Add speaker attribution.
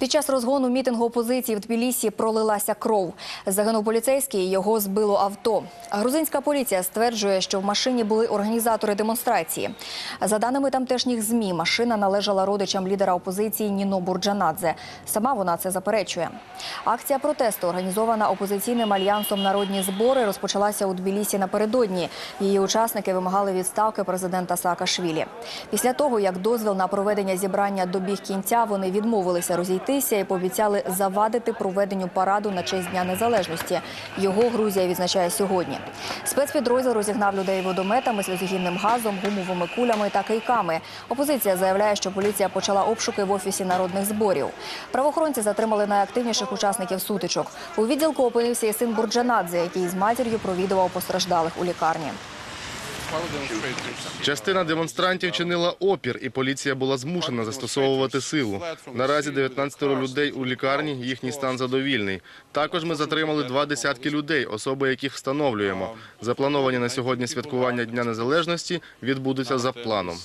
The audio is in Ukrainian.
Speaker 1: Під час розгону мітингу опозиції в Тбілісі пролилася кров. Загинув поліцейський, його збило авто. Грузинська поліція стверджує, що в машині були організатори демонстрації. За даними тамтешніх ЗМІ, машина належала родичам лідера опозиції Ніно Бурджанадзе. Сама вона це заперечує. Акція протесту, організована опозиційним альянсом Народні збори, розпочалася у Тбілісі напередодні. Її учасники вимагали відставки президента Саакашвілі. Після того, як дозвіл на проведення зібрання добіг кінця, вони відмовилися розійтися і пообіцяли завадити проведенню параду на честь Дня Незалежності. Його Грузія відзначає сьогодні. Спецпідрозділ розігнав людей водометами, сльозогінним газом, гумовими кулями та кийками. Опозиція заявляє, що поліція почала обшуки в офісі народних зборів. Правоохоронці затримали найактивніших учасників сутичок. У відділку опинився і син Бурджанадзе, який з матір'ю провідував постраждалих у лікарні.
Speaker 2: Частина демонстрантів чинила опір, і поліція була змушена застосовувати силу. Наразі 19 людей у лікарні, їхній стан задовільний. Також ми затримали два десятки людей, особи яких встановлюємо. Заплановані на сьогодні святкування Дня Незалежності відбудуться за планом.